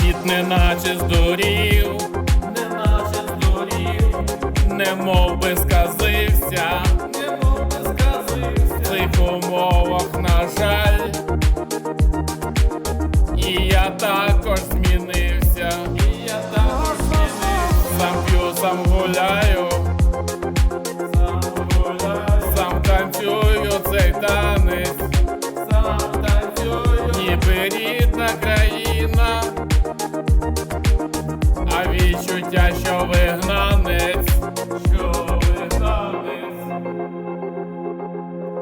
Світ неначе здурів, неначе здурів, немов би рідна країна, а відчуття, що вигнанець, що вигнанець.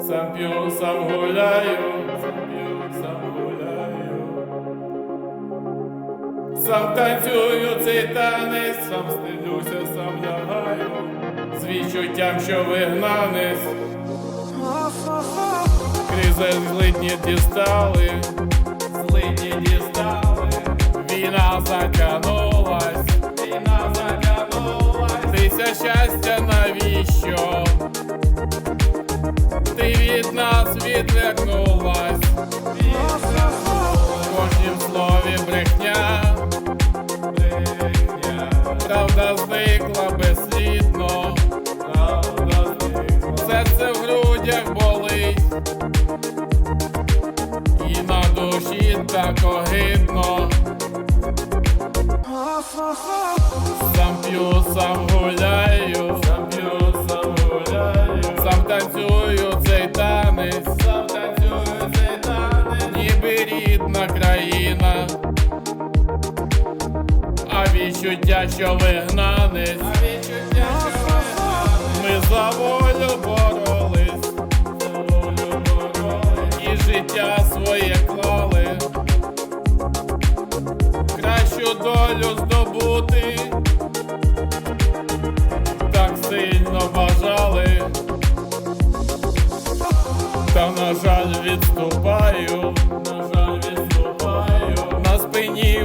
Сам п'ю, сам гуляю, сам п'ю, сам гуляю. Сам танцюю цей танець, сам стелюся, сам лягаю, з відчуттям, що вигнанець. Кризи злидні дістали, щастя навіщо? Ти від нас відвернулась, в кожнім слові брехня, правда зникла безслідно, зникла, серце в грудях болить, і на душі так огидно. Сам п'ю, сам країна, а відчуття, що вигнанець, ми за волю боролись, і життя своє клали. Кращу долю здобути, так сильно бажали, та на жаль відступаю,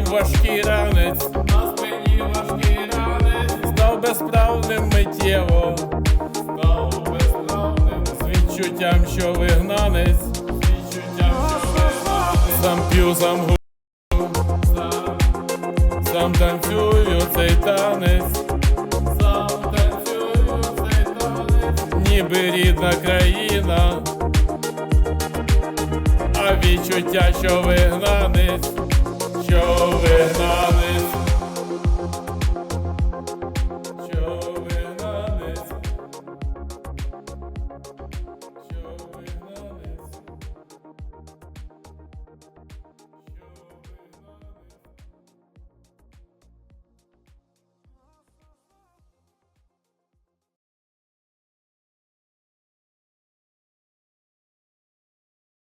важкий ранець, на спині важкий ранець, став безправним миттєво, став безправним з відчуттям, що вигнанець, з відчуттям, що вигнанець, сам п'ю, сам гу. Сам танцюю цей танець, сам танцюю цей танець, ніби рідна країна, а відчуття, що вигнанець, що вигнанець.